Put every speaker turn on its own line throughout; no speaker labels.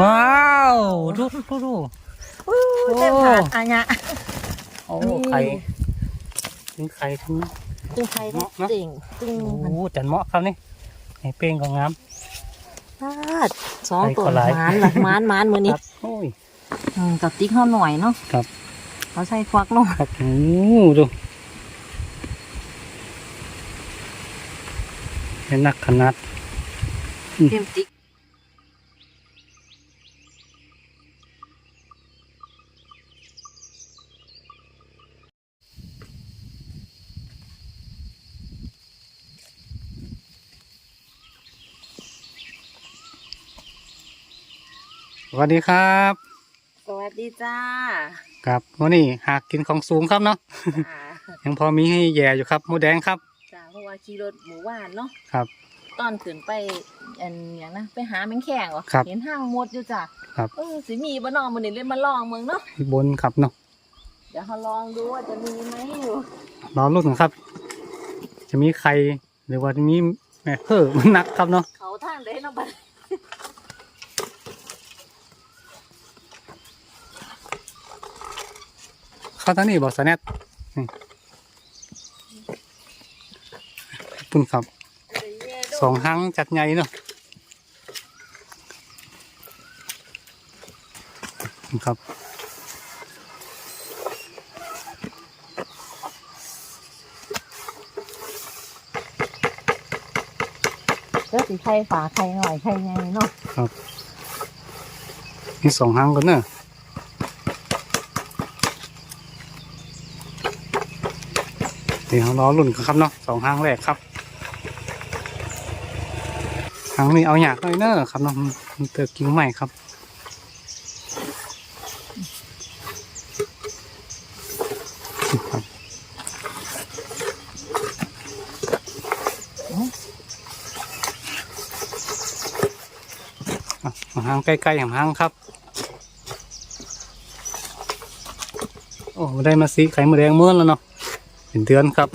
ว้าวดูดูดู
อู้เต็มถาดอันเนี้ย
โอ้
นี่
ไข่ถึงไข่ทั้ง
ตึงไทย
เนาะเนาะ
จริงตึง
โอ้จันเหมาะครับนี่ไอ้เป้งก็งาม
พาดสอง
ไข่
ตัว
ก็หลาย
หมานหลักมานหมานมือ
ค
นี้
รับโอ้ย
อืมกับติ๊กเขาหน่อยเนาะ
ครับ
เขาใส่ควักเนาะ
ครับโอ้ดูเป็นนักขนาด
เต็มติ๊ก
สวัสดีครับ
สวัสดีจ้า
ครับวันนี้หากกินของสูงครับเนาะ
จ้า
ยังพอมีให้แย่อยู่ครับหมูแดงครับ
จ้าเพราะว่าขี่รถหมู่บ้านเนาะ
ครับ
ตอนขึ้นไปอันอย่างนะไปหาแมงแข่งเหรอ
ครับ
เห็นห้างมดอยู่จ้ะ
ครับ
เออสิมีบ้านนอกมันนี่เลยมาลองเมืองเนาะ
บนครับเนาะ
เดี๋ยวเขาลองดูว่าจะมีไหมอยู่
รอรุ่นครับ จะมีใครหรือว่าจะมีแม่เพิ่มมันหนักครับเนาะ
เขาทางได้เนาะบัด
เข้าทางนี้บอกสแนทนี่ปุ่นครับสองหังจัดใหญ่เนาะครับ
แล้วสิไข่ฝาไข่หน่อยไข่ไงเนาะ
มีสองหังกันเนอะ เดี๋ยวเรารอรุ่นกันครับเนาะสองหังแรกครับหังนี้เอาอยากหน่อยเนอะครับเนาะมันเติมกิ้งใหม่ครับครับอะมางใกล้ๆอย่างหางครับ โอ้ได้มาสีไข่มดแดงเม้วนแล้วเนาะ เป็นเดือนครับ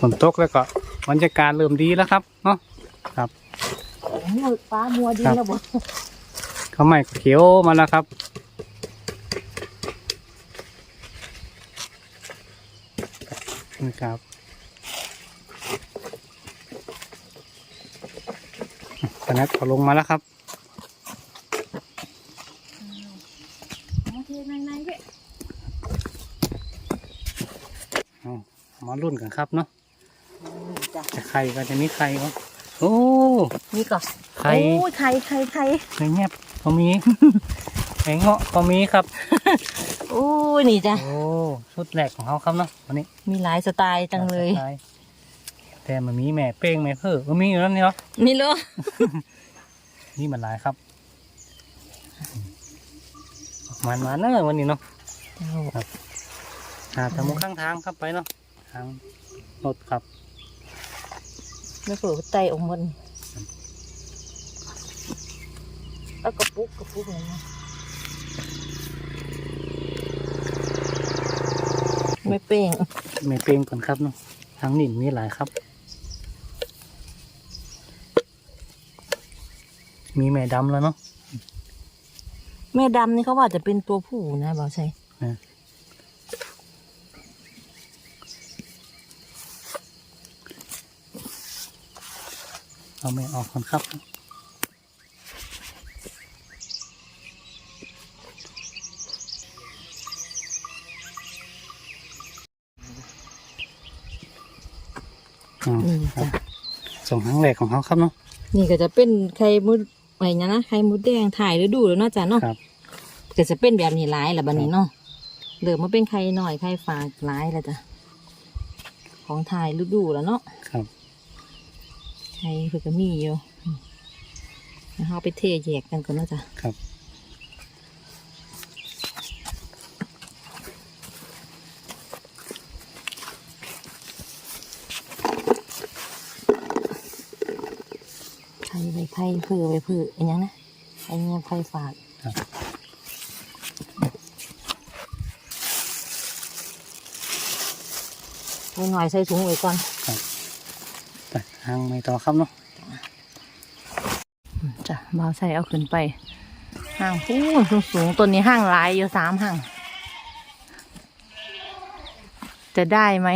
ฝนตกแล้วก็บรรยากาศเริ่มดีแล้วครับเนาะ
มืดฟ้ามัวดี
ครับ
แล้วบ่
ข้าวใหม่เขียวมาแล้วครับนี่ครับ ตอนนี้เอาลงมาแล้วครับ
โอเคในในเว้ย
เอามารุ่นกันครับเนาะ
จ้ะ
จะไข่ก็จะมีไข่ก็โอ้
นี่ก่อน
ไข่
โอ้ยไข่ไข่ไข่
ไข่เงียบก็มีไข่เงาะก็มีครับ
โอ้ยนี่จ้ะ
โอ้ชุดแรกของเขาครับเนาะวันนี้
มีหลายสไตล์จังเลย
ใช่ แต่มันมีแม่เป้งแม่เพิ่มก็มีอยู่แล้วนี่เนาะ
นี่เหรอ
นี่มันหลายครับมันมาเนอะวันนี้เนาะ
เจ้า
หาทางมุมข้างทางครับไปเนาะทางรถครับ
แล้วเปิดไตออกมันแล้วกระปุกกระปุกเลยนะไม่เป้ง
แม่เป้งก่อนครับเนาะทางนี่มีหลายครับ มีแม่ดำแล้วเนาะ
แม่ดำนี่เขาว่าจะเป็นตัวผู้นะบ่าวชัย
เอาแม่ออกก่อนครับ อ่า
นี่
ครับ
จ้ะ
สองครั้งแรกของเขาครับเนาะ
นี่ก็จะเป็นไข่มุดอะ ไรเงี้ยนะไข่มุดแดงถ่ายฤดูแล้วเนาะจ้ะเนาะ
ครับ
ก็จะเป็นแบบนี้หลายละบัดนี้เนาะเหลือมาเป็นไข่หน่อยไข่ฝากหลายแล้วจ้ะของถ่ายฤดูแล้วเนาะ
ครับ
ไข่เพื่อก็มีอยู่แล้วเอาไปเทแยกกันก่อนเนาะจ้ะ
ครับ
ไข่ไปไข่เพื่อไปเพื่ออันยังนะไข่เงี้ยไข่ฝาก
ครับ
ไม่หน่อยใส่ถุงไว้ก่อน
ไปทางไม่ต่อครับเนาะ
อืมจ้ะบ่าวใส่เอาขึ้นไปห่างพูนสูงสูงๆตัวนี้ห่างหลายอยู่สามห่าง จะได้ไหม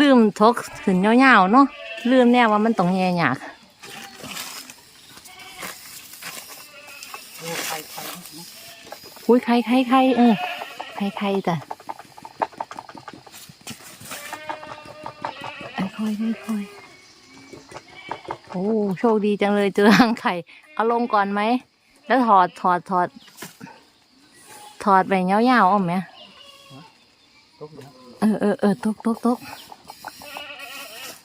ลืมทกขึ้นยาวๆเนาะลืมแน่ว่ามันต้องแย่ยากอุ้ยใครใครใครเออใครใครจ้ะค่อยๆค่อยๆโอ้โชคดีจังเลยเจอหางไข่เอาลงก่อนไหม แล้วถอดถอดถอด ถอดไปยาวๆอ้อมไหมเออเออเออตกตกตก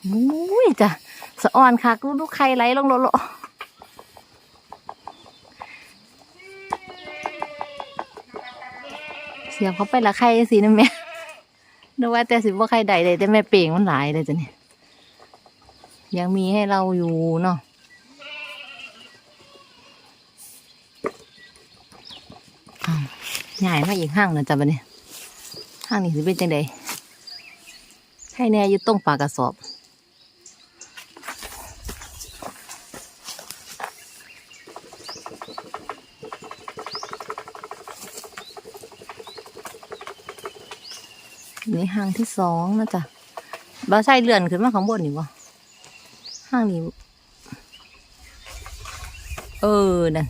อุ้ยจ้ะสะอ่อนค่ะลูกลูกไข่ไหลลงโลโลเสียบเขาไปละไข่สินะแม่นึกว่าแต่สิว่าไข่ใดเลยแต่แม่เป่งมันหลายเลยจ้ะเนี่ยยังมีให้เราอยู่เนาะใหญ่มาอีกห้างนะจ๊ะบันนี้ห้างนี้สิเป็นจังไดให้แน่อยึดต้องปลากระสอบ นี่ ห้างที่สองนะจ๊ะบ้าใช่เลื่อนขึ้นมาข้างบนนี่บ่ห้างนี้ เออนั่น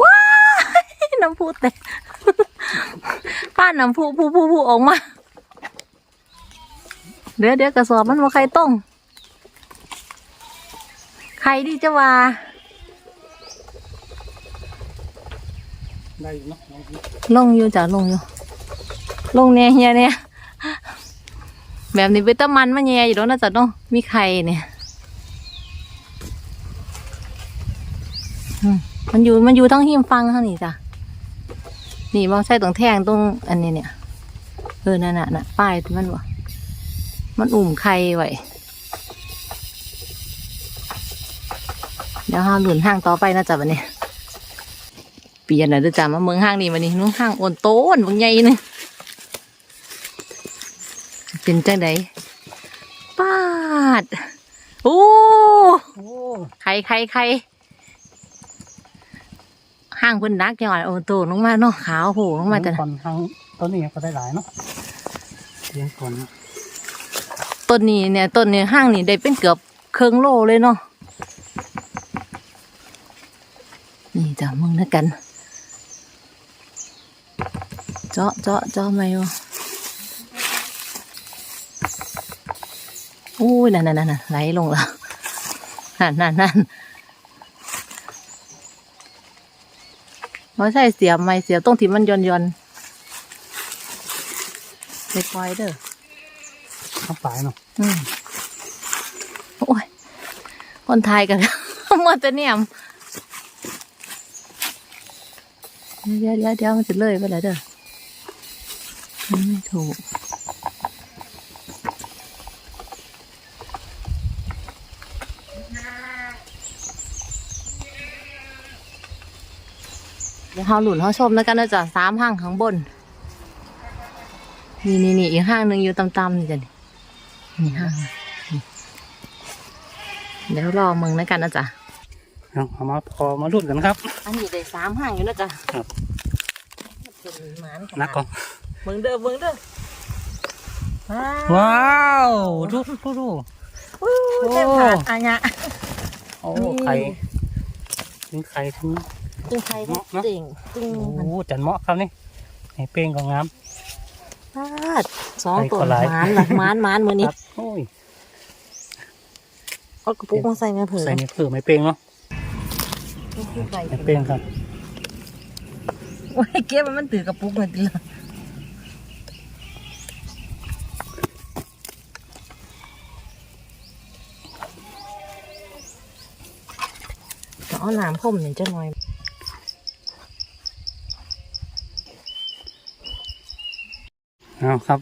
ว้าน้ำพุแต่ป้านน้ำพุพุพุพุออกมา เดี๋ยวเดี๋ยวกระสอบมันว่าใครต้อง ใครดีจะว่า
ได้อยู่เนาะลง
อยู่จ้ะลงอยู่ ลงเนี่ยเฮียเนี่ยแบบนี้เป็นตะมันมาแย่อยู่แล้วนะจ๊ะเนาะมีใครเนี่ยมันอยู่มันอยู่ทั้งหิมฟังทั้งนี้จ้ะนี่มองใช่ตรงแท่งตรงอันนี้เนี่ยเออนั่นน่ะน่ะป้ายมันวะมันอุ่มไข่ไว้เดี๋ยวห้าหลุนห้างต่อไปนะจ๊ะวันนี้ ปลี่ยนหน่อยเด้อจ้ามาเมืองห้างนี่มานี่นู้นห้างโอนโต้นบางใหญ่นี่เป็นจังไดปาดโอ้
โอ้
ใครใครใครห้างเพิ่นดักย่อยโอ้โตลงมาเนาะขาวโหลงมาจ้ะ
ก่อนทางต้นนี้ก็ได้หลายเนาะเลี้ยงก่อนนะ
ต้นนี้เนี่ยต้นนี้ห้างนี่ได้เป็นเกือบเครื่องโลเลยเนาะนี่จ้ะมึงนะกันเจาะเจาะเจาะไหมวะอู้ยนั่นนั่นนั่นไหลลงแล้วนั่นนั่นนั่นไม่ใช่เสียบไม่เสียบตรงที่มันย่อนย่อนๆไม่ปล่อยเด้อ
ข้างปลายเนาะ
อืมโอ้ย คนไทยกันมัวแต่เนี่ยมเดี๋ยวเดี๋ยวเดี๋ยวมันจะเลยไปแล้วเด้อมันไม่ ถูก เดี๋ยวเขาหลุนเขาชมแล้วกันนะจ๊ะสามห้างข้างบน นี่นี่นี่อีกห้างหนึ่งอยู่ต่ำๆนี่จ้ะนี่นี่ห้างนี่เดี๋ยวรอมึงแล้วกันนะจ๊ะ
เอาเอามาพอมาลุ้นกันครับ
อันนี้ได้สามห้างอยู่นะจ๊ะ
ครับ
เป็นหมานข
นั
นาด
กก่อ น
มึงเด้อมึงเด้อว้าว
ว้าวดูดูดู
อู้เต็มถาดอันเนี้ย
โอ้
นี่
ไข่ถึงไข่ถึง
ตึงไทย
เนาะเนาะ
เจ๋งตึง
โอ้จันเหมาะครับนี่ให้เป้งก็งาม
พาดสอง
ไข่
ตัว
ก็หลาย
หมานล่ะหมานหมานมือนี้
ครับโอ้ย
เอากระปุกมาใส่แม่เผือ
ใส่ในเผือไม่เป้งเนาะไม่เป้งครับ
โอ้ยเก็บมันมันถือกระปุกเลย ทีละเอาหนามพ่มหนึ่งจะหน่อย
เอาครับ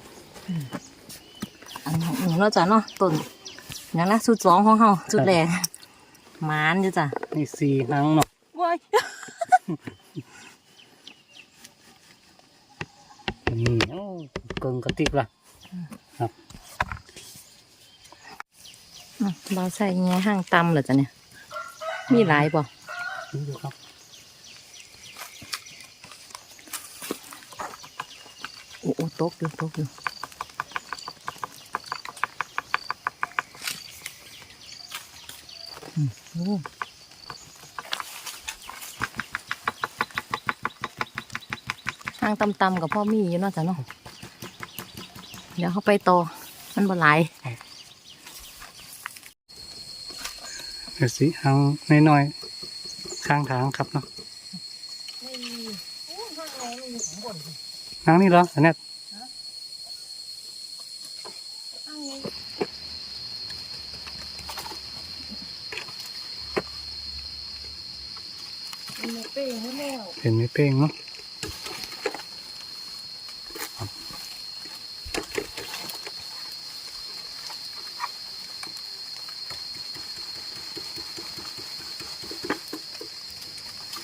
อันนี้เราจะเนาะต้นงั้นละสุดสองของเขาสุดแรกหมานอยู่จ้ะ
นี่สี่หางเนาะ
ว้าย
นี่โอ้เกิงกระติกละ
เราใส่แง่ห้างตำเหรอจ้ะเนี่ย มีหลายป่ะ
นี่ดูครับ
โอ้โอ้ตกอยู่ตกอยู่อืมโอ้ห้างตำๆกับพ่อมีอยู่เนาะจ้ะเนาะเดี๋ยวเขาไปต่อมันบ่หลาย
เดี๋ยวสิหางน้อยๆข้างทางครับเนาะ
ไม่มีโอ้ห้างไหนมันอยู่ข้างบนสิ
หางนี่เหรออันเนี้ย
ห้างนี้มันไม่เป้งไม่แล้ว
เห็นไม่เป้งเนาะ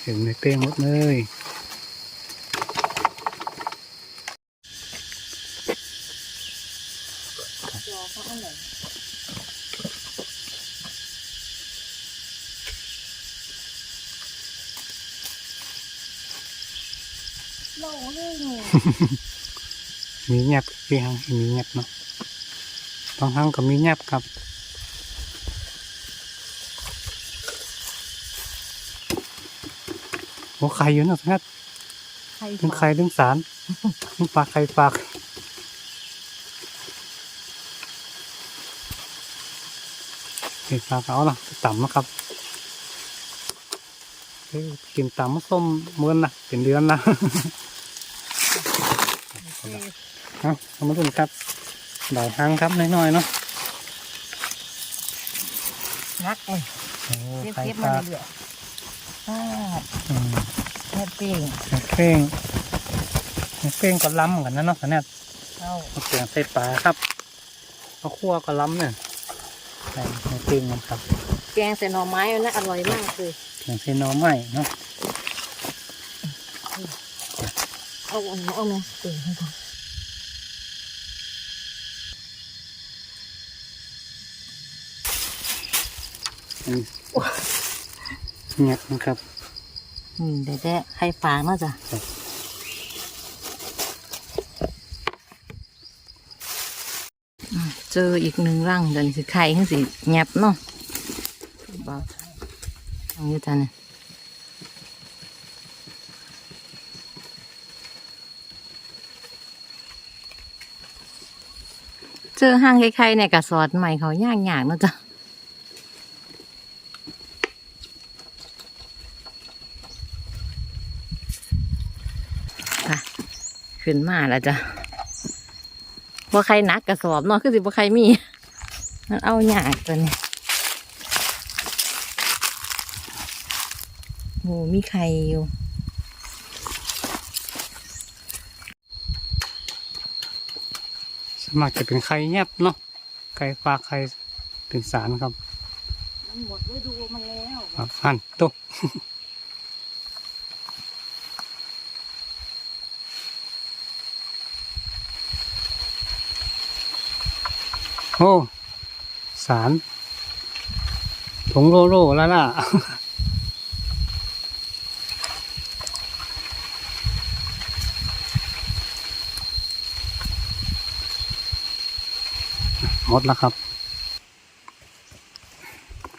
เห็นไม่เป้งหมดเลย
จอเขาอันไหนโล่เลยหนู
มีเงียบพี่หางมีเงียบเนาะบางครั้งก็มีเงียบครับ โอ้ไข่อยู่เนอะสัก
ใคร
ทั้งไข่ทั้งสารทั้งปลาไข่ปลากเห็ดปลาเขาเนาะต่ำนะครับเฮ้ยกินต่ำมะส้มเมือนนะเป็นเดือนนะเอาเอามาดูครับดอยหางครับน้อยๆเนาะ
นักเลย
โอ้
เก็บ
ไข่
เก็บ
ป
มา
ลา
เรื่อย ๆอ่า
อืม
แค่เป้ง
เป้งเป้งก็ล้ำเหมือนกันนะเนาะสันเนี่ย
เอา
เอาเสียงใส่ปลาครับเอาคั่วก็ล้ำเนี่ยใส่ในเป้งมันครับ
แกงใส่หน่อไม้มันน่าอร่อยมากเลย
เสียงใส่หน้อไม้เนาะ
เอาอันนี้เอาไงเป้งให้ก่อน
อืม เงียบนะครับ
อืมแต่แต่ไข่ฝางเนาะจ้ะ
ครับ
อืมเจออีกหนึ่งรังเดินสิไข่ขึ้นสิแงบเนาะบ้าอันนี้จ้ะเนี่ยเจอห้างไข่ๆเนี่ยกระสอดใหม่เขาย่างๆเนาะจ้ะค่ะ ขึ้นมาแล้วจ้ะว่าใครหนักกระสอบเนาะคือสิว่าใครมี มันเอาหยากตัวนี้โหมีใครอยู่
สวนมัครจะเป็นไข่เงียบเนาะไข่ปลาไข่เป็นสารครับ
มันหมดฤดูมันแล้ว
ครับหันตุ๊ โอ้สารผงโลโลแล้วล่ะหมดแล้วครับ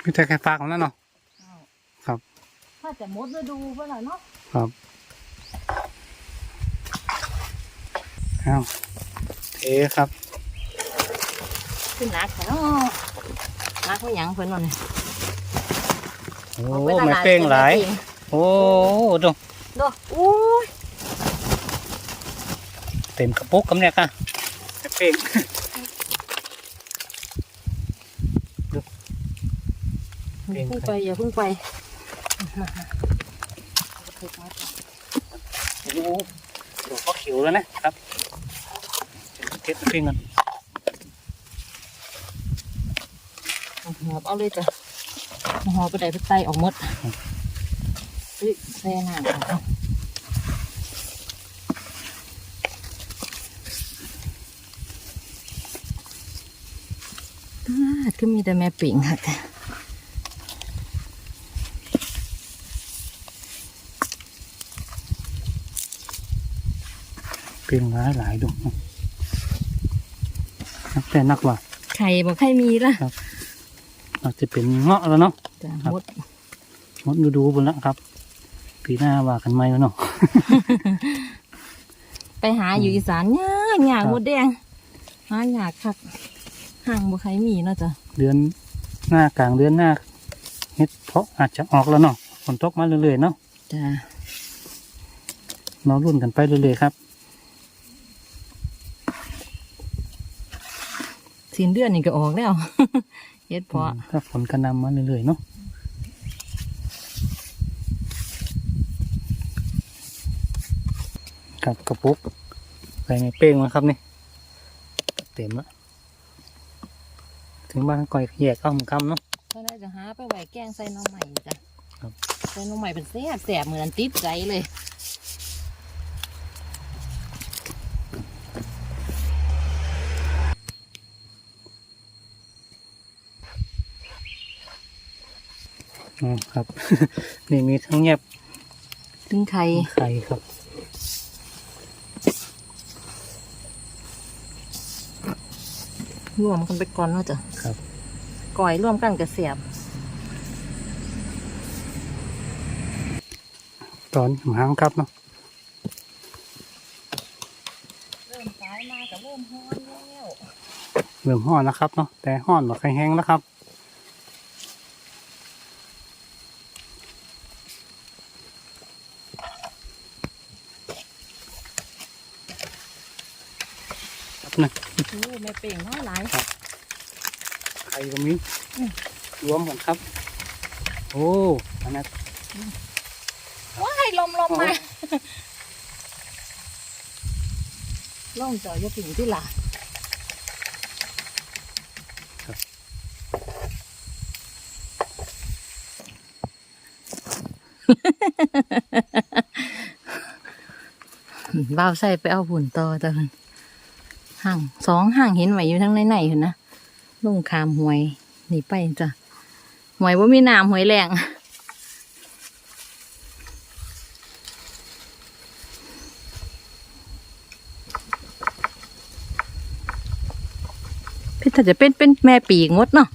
มีแต่แค่ปลาของนั่นเนาะครับ
ถ้าจะหมดฤดูเพื่อนเนาะ
ครับเอาเทครับ
ขึ้นหนักค่ะเนาะหนักเขาหยังเพื่อนวันนี้
โอ้ไม่เป้งหลาย โอ้ดู
ดอกอู้ย
เต็มกระปุกกำเนี่ยค่ะไม่เป้ง
อย่าเพิ่งไปอย่าเพิ่งไป
โอ้ดูเขาขิวแล้วนะครับเทสเป้งกัน
หอบเอาเลยจ้ะหอบไปได้ไปไตออกหมดเฮ้ยแซ่หน้าเอาอ่าก็มีแต่แม่ปิ่งค่ะ
เพียงหลายหลายดวงนักแต่นักว่า
ไข่บอกไข่มีละ
อาจจะเป็นเงาะแล้วเนาะ
จ้ะ
ครับ
หมด
หมดฤดูบนแล้วครับ ปีหน้าว่ากันไหมแล้วเนาะ
ไปหาอยู่อีสานยากยาก
ครับ
หมดแดงหายากคักห่างบ่ไข่มีเนาะจ้ะ
เดือนหน้ากลางเดือนหน้าเฮ็ดเพาะอาจจะออกแล้วเนาะฝนตกมาเรื่อยๆเนาะ
จ้ะ
เรารุ่นกันไปเรื่อยๆครับ
สิ้นเดือนนี่ก็ออกแล้ว เฮ็ดเพาะ
ถ้าฝนกระหนำมาเรื่อยๆเนาะครับกระปุกใส่ในเป้งมาครับนี่เต็มแล้วถึงบ้านก่อยแยกเอาหมือคำเนาะ
ก็น่าจะหาไปไหวแกงใส่หน้องใหม่จ้ะ
ครับ
ใส่หน้องใหม่เป็นแซ่บแสบเหมือนติดใจเลย
อ๋อครับ นี่มีทั้งแยบ
ถึงไข่
ไข่ครับ
รวมกันไปก่อนเนาะจ้ะ
ครับ
ก่อยรวมกันกับเสียบ
ตอนหางครับเนาะ
เริ่มสายมากับเริ่มฮ้อนแล้ว
เริ่มห้อนแล้วครับเนาะแต่ห้อนแบบแห้งๆแล้วครับครับนะ
โอ้แม่เป่งน้อยหลาย
ไข่ก็มี
อืม
รวมกันครับ โอ้อันนั้น
ว้ายลมลมมาลมจ่อยยกถึงที่หล่ะบ่าวใส่ไปเอาหุ่นต่อตอนนั้น ห่างสองห่างเห็นไหวอยู่ทั้งในในเห็นนะลุงคามหวยหนีไปจ้ะหวยว่ามีน้ำหวยแรงพี่ถ้าจะเป็นเป็นแม่ปีกงดเนาะ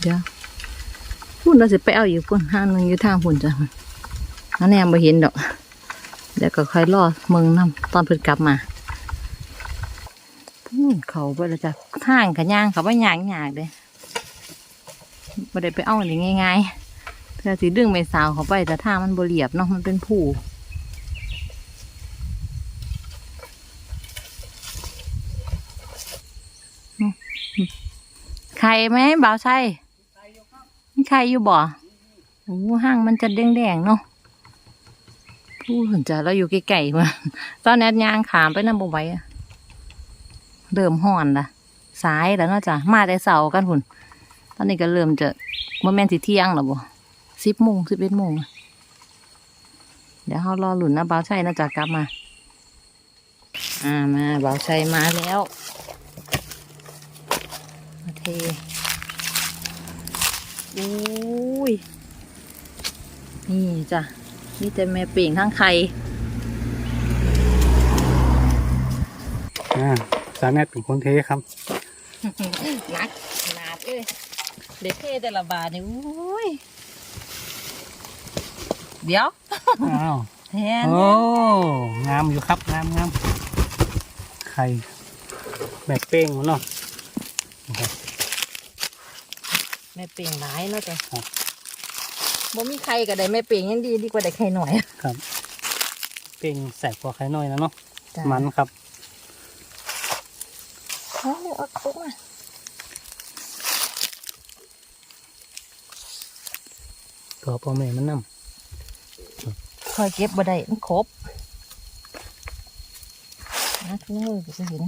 เดี๋ยว พุ่นเราจะไปเอาอยู่พุ่นห้างนึงอยู่ทางพุ่นจ้ะอันนี้ยังไม่เห็นดอกเดี๋ยวก็ค่อยรอเมืองน้ำตอนเพิ่นกลับมาพุ่นเขาไปแล้วจ้ะทางกันย่างเขาไม่ยางยากเลยไม่ได้ไปเอาอันนี้ง่ายๆเพื่อสิดึงไม่สาวเขาไปแต่ทางมันบเรียบเนาะมันเป็นผู้อืมไข่ไหมบ่าวใช่ มีไข่อยู่บ่โอ้ห้างมันจะแดงๆเนาะผู้สนใจเราอยู่ไกลๆมาตอนนี้ยางขามไปน้ำบไหว้อะเริ่มห่อนละสายแล้วเนาะจ้ะมาแต่เสากันหุ่น ตอนนี้ก็เริ่มจะโมเมนต์สิเที่ยงแล้วบ่สิบโมงสิบเอ็ดโมงเดี๋ยวเขารอหลุนนะบ่าวชัยนะจ๊ะกลับมา อ่ามาบ่าวชัยมาแล้วมาเท อุ้ย นี่จ้ะ นี่แต่แม่เปลี่ยงทั้งไข่
อ่าสามแมตเป็นคนเทครับ
นักหนาดเลยเด็กเท่แต่ละบาทนี่อุ้ย เดี๋ยว
อ้าว
แทน
โอ้ งามอยู่ครับ งามงามไข่แบบเป้งมันเนาะนะครับ
แม่เปลี่ยงหลายเนาะจ้ะ
ครับ
บ่มีไข่ก็ได้แม่เปลี่ยงยังดีดีกว่าได้ไข่หน่อย
ครับ เป้งแสบกว่าไข่น้อยนะเนาะ
จ้ะ
มันครับ
เอาเอาปุ๊บมา
ตัวพ่อแม่มันน
คอยเก็บบ่ได้มันครบำาทุ่งมือก็จะเห็น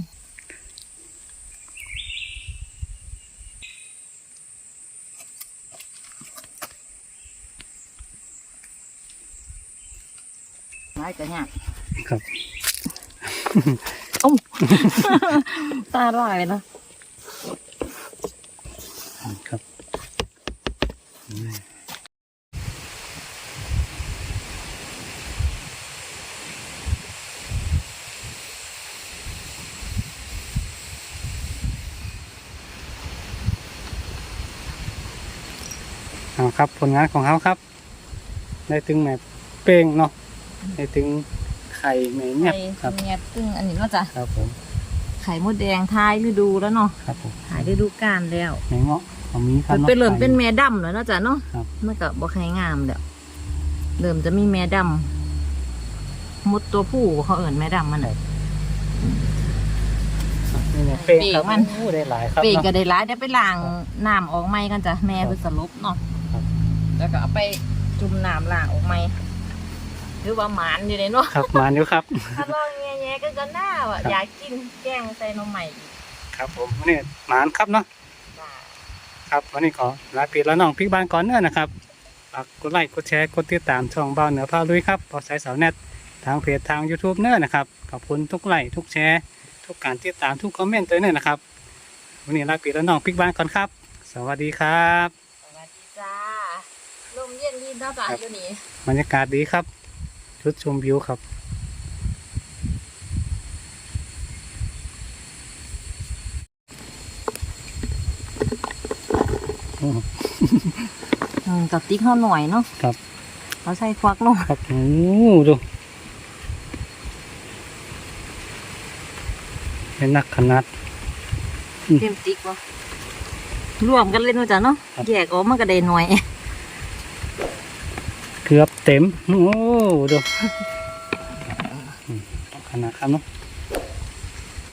ไม้กันเนี่ย
ครับ
อ้าตาลายเลยเนาะ
ครับเอาครับ ผลงานของเขาครับ ได้ถึงแม่เป้งเนาะ ได้ถึงไข่แม่เงียบครับ
เงียบซึ่งอันนี้เนาะจ้ะ
ครับผม
ไข่มดแดงท้ายฤดูแล้วเนาะ
ครับผม
หายฤดูกาลแล้ว
แม่เงาะเอามีครั
มั
บ
นเป็นเริ่มเป็นแม่ดำแล้วเนาะจ้ะเนาะ
ครับ
มันก็บ่ใครงามแล้วเริ่มจะมีแม่ดำมดตัวผู้เขาเอิ่นแม่ดำมันน่ะ
นี่แม่เป้งครับ
เป้งมัน
โอ้ได้หลายครับ
ปีกก็
เนาะ
ได้ร้ายเดี๋ยวไปล้างน้ำออกไหมกันจ้ะแม่
ครับ
เพิ่นสลบเนาะ
ครับ
แล้วก็เอาไปจุ่มน้ำล้างออกไหม หรือว่าหมานอยู่ในเนาะ
ครับมาอยู่ครับ
ถ้าลองแง่ๆก็ก็น่าว่ะ
ครับ
อยากกินแกงใส่หนมใหม่อีก
ครับผมวันนี้หมานครับเนาะ
จ้ะ
ครับวันนี้ขอลาปีแล้วน้องพริกบ้านก่อนเนอะนะครับฝากกดไลค์กดแชร์กดติดตามช่องเบ้าเหนือพาลุยครับปอสายสาวเน็ตทางเพจทาง YouTube เนอะนะครับขอบคุณทุกไลค์ทุกแชร์ทุกการติดตามทุกคอมเมนต์ตัวเนอะนะครับวันนี้ลาปีแล้วน้องพริกบ้านก่อนครับ สวัสดีครับ
สวัสดีจ้าลมเย็นดีเนาะจ้ะ
ครับ
อยู่นี่
บรรยากาศดีครับ ชุดชมวิวครับ อืม
อืมกับติ๊กเขาหน่อยเนาะ
ครับ
เขาใส่ควักลง
ครับโอ้ดูเป็นนักขนาด
เต็มติ๊กวะรวมกันเล่นเนาะจ้ะเนาะ
ครับ
แยกออกมันก็ได้หน่อย
เกือบเต็ม โอ้ดูอืมขนาดครับเนาะ